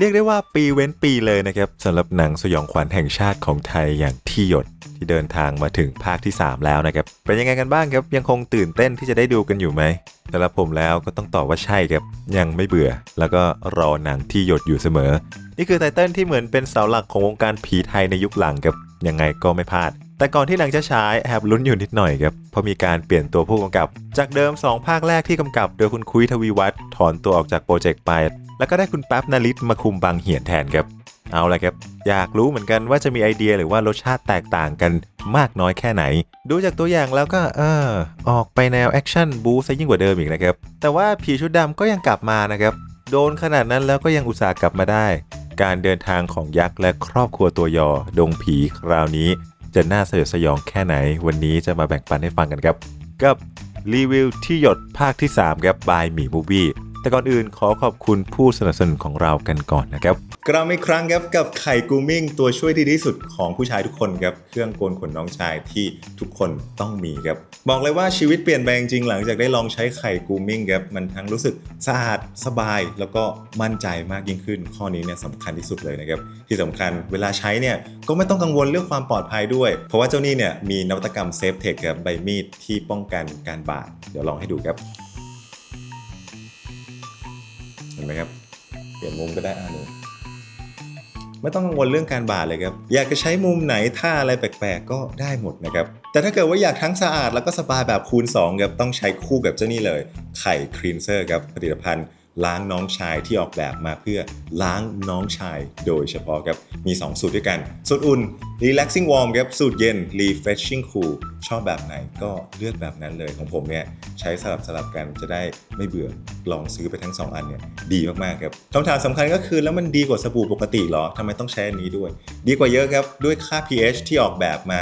เรียกได้ว่าปีเว้นปีเลยนะครับสำหรับหนังสยองขวัญแห่งชาติของไทยอย่างที่หยดที่เดินทางมาถึงภาคที่ 3 แล้วนะครับเป็นยังไงกันบ้างครับยังคงตื่นเต้นที่จะได้ดูกันอยู่ไหมสำหรับผมแล้วก็ต้องตอบว่าใช่ครับยังไม่เบื่อ แล้วก็รอหนังที่หยดอยู่เสมอ นี่คือไตเติ้ลที่เหมือนเป็นเสาหลักของวงการผีไทยในยุคหลังครับยังไงก็ไม่พลาดแต่ก่อนที่หนังจะฉายแอบลุ้นอยู่นิดหน่อยครับเพราะมีการเปลี่ยนตัวผู้กำกับ จากเดิม 2 ภาคแรกที่กำกับ โดยคุณคุยทวีวัฒน์ถอนตัวออกจากโปรเจกต์ไป แล้วก็ได้คุณแป๊บนาริศมาคุมบางเหียนแทนครับ เอาละครับ อยากรู้เหมือนกันว่าจะมีไอเดียหรือว่ารสชาติแตกต่างกันมากน้อยแค่ไหน ดูจากตัวอย่างแล้วก็เออออกไปแนวแอคชั่นบู๊ซะยิ่งกว่าเดิมอีกนะครับ แต่ว่าผีชุดดำก็ยังกลับมานะครับ โดนขนาดนั้นแล้วก็ยังอุตส่าห์กลับมาได้ การเดินทางของยักษ์และครอบครัวตัวยอ ดงผีคราวนี้จะน่าสยดสยองแค่ไหน วันนี้จะมาแบ่งปันให้ฟังกันครับ กับรีวิวที่หยดภาคที่ 3 ครับบายหมีบูบี้ แต่ก่อนอื่นขอขอบคุณผู้สนับสนุนของเรากันก่อนนะครับ กลับมาอีกครั้งครับกับไข่กูมิ่งตัวช่วยที่ดีที่สุดของผู้ชายทุกคนครับเครื่องโกนขนน้องชายที่ทุกคนต้องมีครับ บอกเลยว่าชีวิตเปลี่ยนไปลงจริงหลังจากได้ลองใช้ไข่กูมิ่งครับมันทั้งรู้สึกสะอาดสบาย แล้วก็มั่นใจมากยิ่งขึ้น ข้อนี้เนี่ยสำคัญที่สุดเลยนะครับที่สำคัญเวลาใช้เนี่ยก็ไม่ต้องกังวลเรื่องความปลอดภัยด้วย เพราะว่าเจ้านี่เนี่ยมีนวัตกรรมเซฟเทคครับใบมีดที่ป้องกันการบาดเดี๋ยวลองให้ดูครับ ห็นไหมครับเปลี่ยนมุมก็ได้อ่าหนูไม่ต้องกังวลเรื่องการบาดเลยครับ อยากจะใช้มุมไหนท่าอะไรแปลกๆ ก็ได้หมดนะครับ แต่ถ้าเกิดว่าอยากทั้งสะอาดแล้วก็สบายแบบคูณ2ครับต้องใช้คู่กับเจ้านี่เลย ไข่ครีนเซอร์ครับผลิตภัณฑ์ ล้างน้องชายที่ออกแบบมาเพื่อล้างน้องชายโดยเฉพาะครับ มี 2 สูตรด้วยกัน สูตรอุ่น relaxing warm ครับ สูตรเย็น refreshing cool ชอบแบบไหนก็เลือกแบบนั้นเลยของผมเนี่ยใช้สลับสลับกันจะได้ไม่เบื่อลองซื้อไปทั้ง 2 อันเนี่ยดีมากๆครับคำถามสำคัญก็คือแล้วมันดีกว่าสบู่ปกติเหรอทำไมต้องใช้อันนี้ด้วย ดีกว่าเยอะครับด้วยค่า pH ที่ออกแบบมา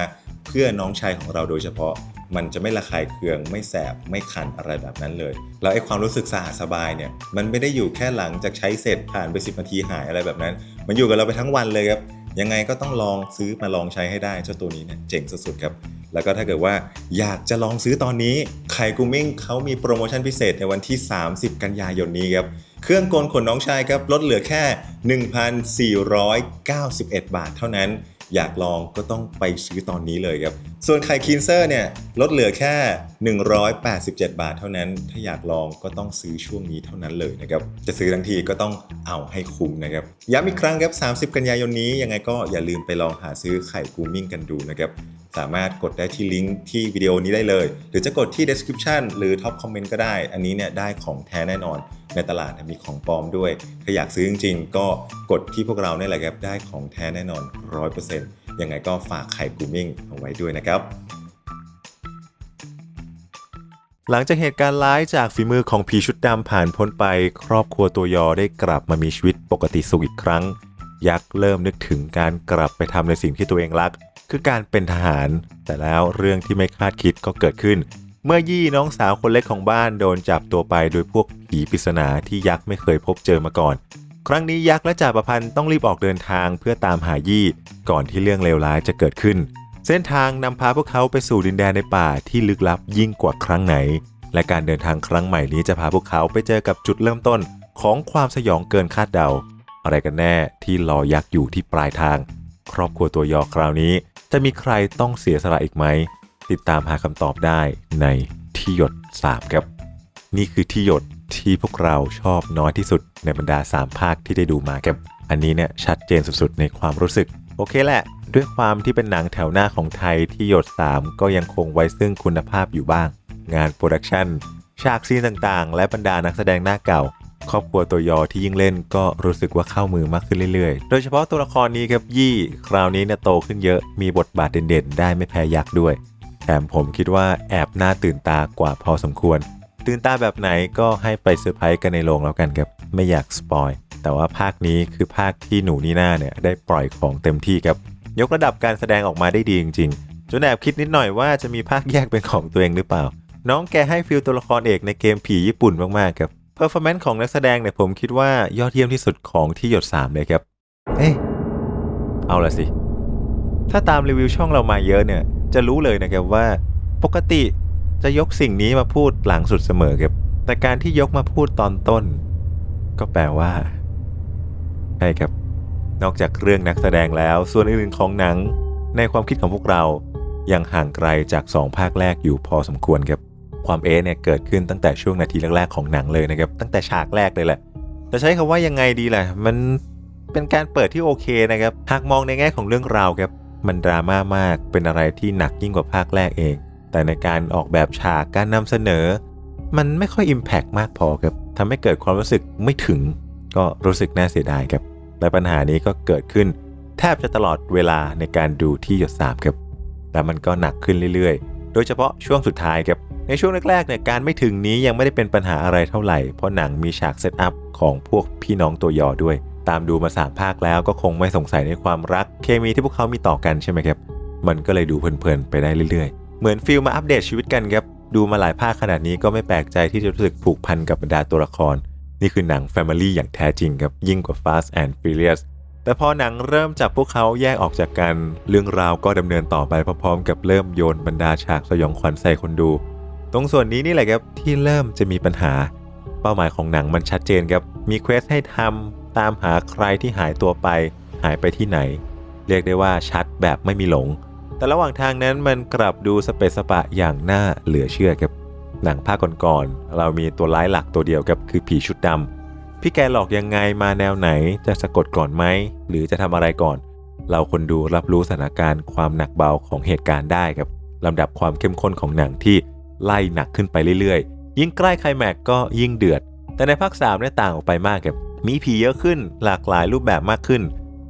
เพื่อน้องชายของเราโดยเฉพาะ มันจะไม่ระคายเคืองไม่แสบไม่คันอะไรแบบนั้นเลยแล้วไอ้ความรู้สึกสะอาดสบายเนี่ยมันไม่ได้อยู่แค่หลังจากใช้เสร็จผ่านไป 10นาทีหายอะไรแบบนั้น มันอยู่กับเราไปทั้งวันเลยครับยังไงก็ต้องลองซื้อมาลองใช้ให้ได้เจ้าตัวนี้เนี่ยเจ๋งสุดๆครับ แล้วก็ถ้าเกิดว่าอยากจะลองซื้อตอนนี้ไข่กูมิ่งเขามีโปรโมชั่นพิเศษในวันที่ 30 กันยายนนี้ครับเครื่องโกนขนน้องชายครับลดเหลือแค่ 1,491 บาทเท่านั้น อยากลองก็ต้องไปซื้อตอนนี้เลยครับ ส่วนไข่คินเซอร์เนี่ยลดเหลือแค่ 187 บาทเท่านั้น ถ้าอยากลองก็ต้องซื้อช่วงนี้เท่านั้นเลยนะครับ จะซื้อทั้งทีก็ต้องเอาให้คุ้มนะครับ ย้ำอีกครั้งครับ 30 กันยายนนี้ยังไงก็อย่าลืมไปลองหาซื้อไข่กูมิ่งกันดูนะครับ สามารถกดได้ที่ลิงก์ที่วิดีโอนี้ได้เลย หรือจะกดที่ description หรือ top comment ก็ได้ อันนี้เนี่ยได้ของแท้แน่นอน ในตลาดมีของปลอมด้วย ถ้าอยากซื้อจริงๆ ก็กดที่พวกเราเนี่ยแหละครับได้ของแท้แน่นอน 100%ยังไงก็ฝากไข่กูมิ่งเอาไว้ด้วยนะครับหลังจากเหตุการณ์ร้ายจากฝีมือของผีชุดดำผ่านพ้นไป ครอบครัวตัวยอได้กลับมามีชีวิตปกติสุขอีกครั้ง ยักษ์เริ่มนึกถึงการกลับไปทำในสิ่งที่ตัวเองรัก คือการเป็นทหาร แต่แล้วเรื่องที่ไม่คาดคิดก็เกิดขึ้น เมื่อยี่น้องสาวคนเล็กของบ้านโดนจับตัวไปโดยพวกผีปริศนาที่ยักษ์ไม่เคยพบเจอมาก่อน ครั้งนี้ยักษ์และจ่าประพันธ์ต้องรีบออกเดินทางเพื่อตามหายี่ก่อนที่เรื่องเลวร้ายจะเกิดขึ้น เส้นทางนำพาพวกเขาไปสู่ดินแดนในป่าที่ลึกลับยิ่งกว่าครั้งไหน และการเดินทางครั้งใหม่นี้จะพาพวกเขาไปเจอกับจุดเริ่มต้นของความสยองเกินคาดเดา อะไรกันแน่ที่รอยักษ์อยู่ที่ปลายทาง ครอบครัวตัวยอคราวนี้ จะมีใครต้องเสียสละอีกไหม ติดตามหาคำตอบได้ในที่หยด 3 ครับ นี่คือที่หยดที่พวกเราชอบน้อยที่สุดในบรรดา 3 ภาคที่ได้ดูมาครับ อันนี้เนี่ยชัดเจนสุดๆ ในความรู้สึก โอเคแหละ ด้วยความที่เป็นหนังแถวหน้าของไทยที่หยด 3 ก็ยังคงไว้ซึ่งคุณภาพอยู่บ้าง งานโปรดักชันฉากซีนต่างๆ และบรรดานักแสดงหน้าเก่า ครอบครัวตัวยอที่ยิ่งเล่นก็รู้สึกว่าเข้ามือมากขึ้นเรื่อยๆ โดยเฉพาะตัวละครนี้ครับยี่ คราวนี้เนี่ยโตขึ้นเยอะมีบทบาทเด่นๆ ได้ไม่แพ้ยักษ์ด้วยแถมผมคิดว่าแอบน่าตื่นตากว่าพอสมควร ตื่นตาแบบไหนก็ให้ไปเซอร์ไพรส์กันในโรงแล้วกันครับไม่อยากสปอยแต่ว่าภาคนี้คือภาคที่หนูนีหน่าเนี่ยได้ปล่อยของเต็มที่ครับยกระดับการแสดงออกมาได้ดีจริงๆจนแอบคิดนิดหน่อยว่าจะมีภาคแยกเป็นของตัวเองหรือเปล่า น้องแกให้ฟิลตัวละครเอกในเกมผีญี่ปุ่นมากๆครับ เพอร์ฟอร์แมนซ์ของนักแสดงเนี่ยผมคิดว่ายอดเยี่ยมที่สุดของที่หยด 3 เลยครับ เอ๊ะเอาละสิ ถ้าตามรีวิวช่องเรามาเยอะเนี่ย จะรู้เลยนะครับว่าปกติจะยกสิ่งนี้มาพูดหลังสุดเสมอครับ แต่การที่ยกมาพูดตอนต้น ก็แปลว่าใช่ครับ นอกจากเรื่องนักแสดงแล้ว ส่วนอื่นๆของหนัง ในความคิดของพวกเรายังห่างไกลจาก2ภาคแรกอยู่พอสมควรครับ ความเอะเนี่ยเกิดขึ้นตั้งแต่ช่วงนาทีแรกๆของหนังเลยนะครับ ตั้งแต่ฉากแรกเลยแหละจะใช้คำว่ายังไงดีล่ะ มันเป็นการเปิดที่โอเคนะครับ หากมองในแง่ของเรื่องราวครับ มันดราม่ามาก เป็นอะไรที่หนักยิ่งกว่าภาคแรกเอง แต่ในการออกแบบฉาก การนำเสนอ มันไม่ค่อยอิมแพกมากพอครับทำให้เกิดความรู้สึกไม่ถึง ก็รู้สึกน่าเสียดายครับ และปัญหานี้ก็เกิดขึ้น แทบจะตลอดเวลาในการดูที่หยดสามครับ แต่มันก็หนักขึ้นเรื่อยๆ โดยเฉพาะช่วงสุดท้ายครับ ในช่วงแรกๆเนี่ยการไม่ถึงนี้ยังไม่ได้เป็นปัญหาอะไรเท่าไหร่ เพราะหนังมีฉากเซตอัพของพวกพี่น้องตัวยอด้วย ตามดูมาสามภาคแล้วก็คงไม่สงสัยในความรักเคมีที่พวกเขามีต่อกันใช่ไหมครับ มันก็เลยดูเพลินๆไปได้เรื่อยๆ เหมือนฟิลมาอัปเดตชีวิตกันครับ ดูมาหลายภาคขนาดนี้ก็ไม่แปลกใจที่จะรู้สึกผูกพันกับบรรดาตัวละคร นี่คือหนัง Family อย่างแท้จริงครับยิ่งกว่า Fast and Furious แต่พอหนังเริ่มจับพวกเขาแยกออกจากกัน เรื่องราวก็ดำเนินต่อไปพร้อมๆกับเริ่มโยนบรรดาฉากสยองขวัญใส่คนดู ตรงส่วนนี้นี่แหละครับที่เริ่มจะมีปัญหา เป้าหมายของหนังมันชัดเจนครับมีเควสให้ทำตามหาใครที่หายตัวไป หายไปที่ไหน เรียกได้ว่าชัดแบบไม่มีหลง แต่ระหว่างทางนั้นมันกลับดูสเปซสปะอย่างน่าเหลือเชื่อครับหนังภาคก่อนๆเรามีตัวร้ายหลักตัวเดียวครับคือผีชุดดำพี่แกหลอกยังไงมาแนวไหนจะสะกดก่อนไหมหรือจะทำอะไรก่อน เราคนดูรับรู้สถานการณ์ความหนักเบาของเหตุการณ์ได้ครับลำดับความเข้มข้นของหนังที่ ไล่หนักขึ้นไปเรื่อยๆ ยิ่งใกล้ไคลแม็กก็ยิ่งเดือด แต่ในภาค3เนี่ยต่างออกไปมากครับมีผีเยอะขึ้นหลากหลายรูปแบบมากขึ้น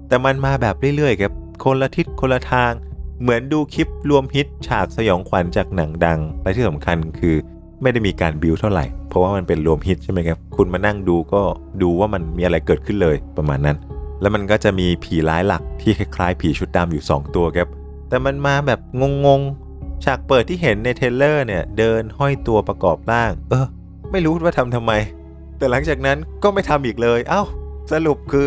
แต่มันมาแบบเรื่อยๆครับคนละทิศคนละทาง เหมือนดูคลิปรวมฮิตฉากสยองขวัญจากหนังดังและที่สำคัญคือไม่ได้มีการบิวเท่าไหร่ เพราะว่ามันเป็นรวมฮิตใช่ไหมครับ คุณมานั่งดูก็ดูว่ามันมีอะไรเกิดขึ้นเลยประมาณนั้น แล้วมันก็จะมีผีร้ายหลักที่คล้ายๆ ผีชุดดำอยู่ 2 ตัวครับ แต่มันมาแบบงงๆ ฉากเปิดที่เห็นในเทเลอร์เนี่ยเดินห้อยตัวประกอบร่าง เออ ไม่รู้ว่าทำทำไม แต่หลังจากนั้นก็ไม่ทำอีกเลย เอ้า สรุปคือ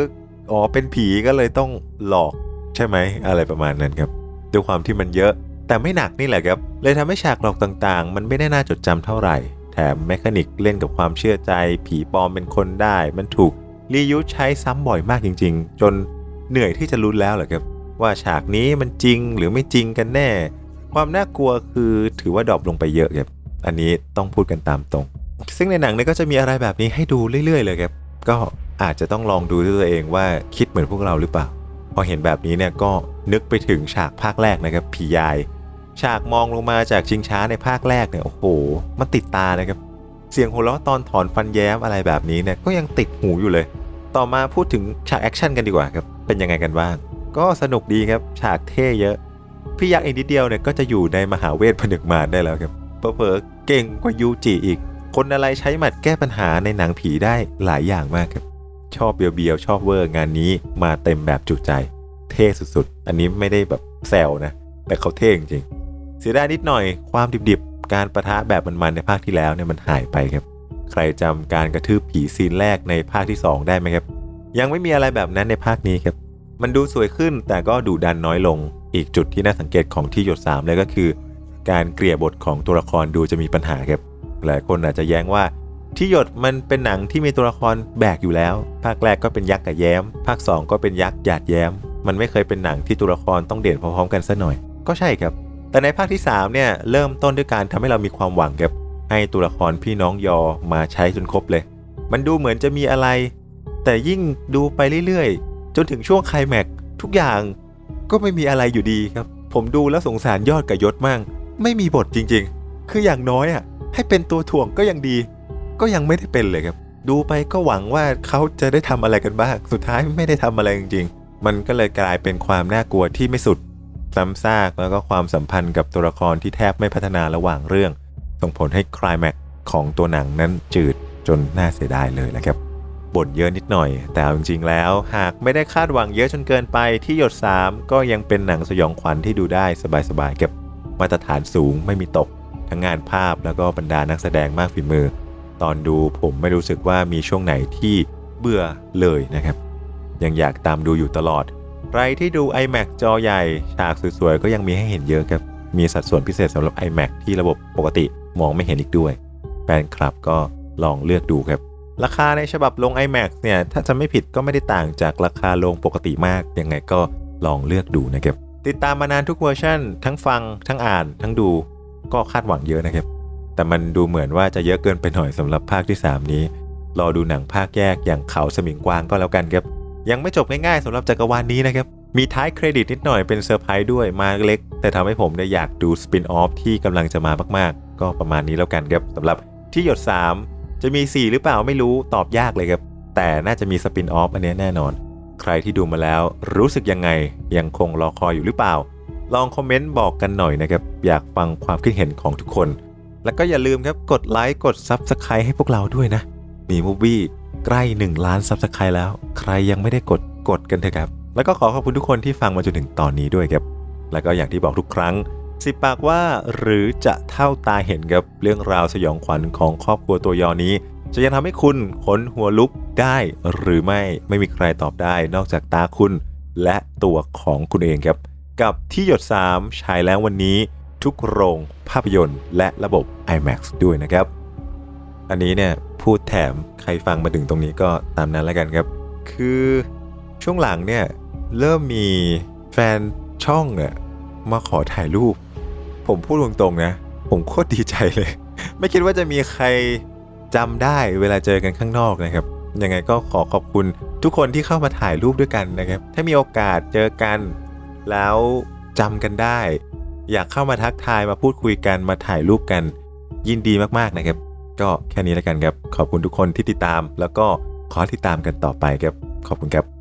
อ๋อ เป็นผีก็เลยต้องหลอกใช่ไหม อะไรประมาณนั้นครับด้วยความที่มันเยอะ แต่ไม่หนักนี่แหละครับ เลยทำให้ฉากหลอกต่างๆ มันไม่ได้น่าจดจำเท่าไหร่ แถมแมคานิกเล่นกับความเชื่อใจ ผีปลอมเป็นคนได้ มันถูกรียูใช้ซ้ำบ่อยมากจริง ๆ จนเหนื่อยที่จะลุ้แล้วแหละครับว่าฉากนี้มันจริงหรือไม่จริงกันแน่ ความน่ากลัวคือถือว่าดรอปลงไปเยอะครับ อันนี้ต้องพูดกันตามตรง ซึ่งในหนังเนี่ยก็จะมีอะไรแบบนี้ให้ดูเรื่อยๆเลยครับ ก็อาจจะต้องลองดูด้วยตัวเองว่าคิดเหมือนพวกเราหรือเปล่า พอเห็นแบบนี้เนี่ยก็นึกไปถึงฉากภาคแรกนะครับผียาย ฉากมองลงมาจากชิงช้าในภาคแรกเนี่ยโอ้โห มันติดตานะครับ เสียงหัวเราะตอนถอนฟันแย้มอะไรแบบนี้เนี่ยก็ยังติดหูอยู่เลย ต่อมาพูดถึงฉากแอคชั่นกันดีกว่าครับ เป็นยังไงกันบ้าง ก็สนุกดีครับ ฉากเท่เยอะ พี่ยักษ์อีกนิดเดียวเนี่ยก็จะอยู่ในมหาเวทผนึกมารได้แล้วครับเผลอเก่งกว่ายูจิอีก คนอะไรใช้หมัดแก้ปัญหาในหนังผีได้หลายอย่างมากครับ ชอบเบียวๆชอบเวอร์งานนี้มาเต็มแบบจุใจ เท่สุดๆ อันนี้ไม่ได้แบบแซวนะ แต่เขาเท่จริงๆเสียดายนิดหน่อยความดิบๆ การประทะแบบมันๆในภาคที่แล้วเนี่ยมันหายไปครับ ใครจำการกระทืบผีซีนแรกในภาคที่ 2 ได้ไหมครับ ยังไม่มีอะไรแบบนั้นในภาคนี้ครับ มันดูสวยขึ้นแต่ก็ดูดันน้อยลง อีกจุดที่น่าสังเกตของที่หยด3เลยก็คือ การเกลี่ยบทของตัวละครดูจะมีปัญหาครับ หลายคนอาจจะแย้งว่าที่หยดมันเป็นหนังที่มีตัวละครแบกอยู่แล้ว ภาคแรกก็เป็นยักษ์กับแย้ม ภาค 2 ก็เป็นยักษ์หยาดแย้ม มันไม่เคยเป็นหนังที่ตัวละครต้องเด่นพร้อมๆกันซะหน่อย ก็ใช่ครับ แต่ในภาคที่3เนี่ยเริ่มต้นด้วยการทำให้เรามีความหวังครับ ให้ตัวละครพี่น้องยอมาใช้จนครบเลย มันดูเหมือนจะมีอะไร แต่ยิ่งดูไปเรื่อย นถึงช่วงไคลแม็กทุกอย่างก็ไม่มีอะไรอยู่ดีครับ ผมดูแล้วสงสารยอดกับยศมั่งไม่มีบทจริงๆ คืออย่างน้อยอะ ให้เป็นตัวถ่วงก็ยังดี ก็ยังไม่ได้เป็นเลยครับ ดูไปก็หวังว่าเขาจะได้ทำอะไรกันบ้าง สุดท้ายไม่ได้ทำอะไรจริงๆ มันก็เลยกลายเป็นความน่ากลัวที่ไม่สุด ซ้ำซากแล้วก็ความสัมพันธ์กับตัวละครที่แทบไม่พัฒนาระหว่างเรื่อง ส่งผลให้คลายแม็กของตัวหนังนั้นจืดจนน่าเสียดายเลยนะครับ บ่นเยอะนิดหน่อย แต่จริงๆแล้ว หากไม่ได้คาดหวังเยอะจนเกินไปที่หยด 3 ก็ยังเป็นหนังสยองขวัญที่ดูได้สบายๆเก็บมาตรฐานสูงไม่มีตก ทั้งงานภาพแล้วก็บรรดานักแสดงมากฝีมือ ตอนดูผมไม่รู้สึกว่ามีช่วงไหนที่เบื่อเลยนะครับ ยังอยากตามดูอยู่ตลอด ใครที่ดู iMac จอใหญ่ ฉากสวยๆก็ยังมีให้เห็นเยอะครับ มีสัดส่วนพิเศษสำหรับ iMac ที่ระบบปกติมองไม่เห็นอีกด้วย แฟนคลับก็ลองเลือกดูครับ ราคาในฉบับลง iMac เนี่ย ถ้าจะไม่ผิดก็ไม่ได้ต่างจากราคาลงปกติมาก ยังไงก็ลองเลือกดูนะครับ ติดตามมานานทุกเวอร์ชันทั้งฟังทั้งอ่าน ทั้งดูก็คาดหวังเยอะนะครับ แต่มันดูเหมือนว่าจะเยอะเกินไปหน่อยสำหรับภาคที่ 3 นี้ รอดูหนังภาคแยกอย่างเขาสมิงกวางก็แล้วกันครับ ยังไม่จบง่ายๆสำหรับจักรวาลนี้นะครับ มีท้ายเครดิตนิดหน่อยเป็นเซอร์ไพรส์ด้วยมาเล็ก แต่ทำให้ผมได้อยากดูสปินออฟที่กำลังจะมามาก ๆ ก็ประมาณนี้แล้วกันครับสำหรับที่หยด 3 จะมี 4 หรือเปล่าไม่รู้ตอบยากเลยครับ แต่น่าจะมีสปินออฟอันนี้แน่นอน ใครที่ดูมาแล้วรู้สึกยังไงยังคงรอคอยอยู่หรือเปล่า ลองคอมเมนต์บอกกันหน่อยนะครับ อยากฟังความคิดเห็นของทุกคน แล้วก็อย่าลืมครับกดไลค์กด Subscribe ให้พวกเราด้วยนะ มีมูฟวี่ใกล้ 1 ล้าน Subscribe แล้ว ใครยังไม่ได้กดกดกันเถอะครับ แล้วก็ขอขอบคุณทุกคนที่ฟังมาจนถึงตอนนี้ด้วยครับ แล้วก็อย่างที่บอกทุกครั้ง สิบปากว่าหรือจะเท่าตาเห็นกับเรื่องราวสยองขวัญของครอบครัวตัวยอนี้ จะยังทำให้คุณขนหัวลุกได้หรือไม่ไม่มีใครตอบได้ นอกจากตาคุณ และตัวของคุณเองครับ กับที่หยด 3 ฉายแล้ววันนี้ทุกโรงภาพยนตร์ และระบบ IMAX ด้วยนะครับ อันนี้เนี่ยพูดแถมใครฟังมาถึงตรงนี้ก็ตามนั้นแล้วกันครับ คือช่วงหลังเนี่ยเริ่มมีแฟนช่องเนี่ยมาขอถ่ายรูป ผมพูดตรงๆนะ ผมโคตรดีใจเลย ไม่คิดว่าจะมีใครจำได้เวลาเจอกันข้างนอกนะครับ ยังไงก็ขอขอบคุณทุกคนที่เข้ามาถ่ายรูปด้วยกันนะครับ ถ้ามีโอกาสเจอกัน แล้วจำกันได้ อยากเข้ามาทักทายมาพูดคุยกันมาถ่ายรูปกัน ยินดีมากๆนะครับ ก็แค่นี้แล้วกันครับ ขอบคุณทุกคนที่ติดตาม แล้วก็ขอติดตามกันต่อไปครับ ขอบคุณครับ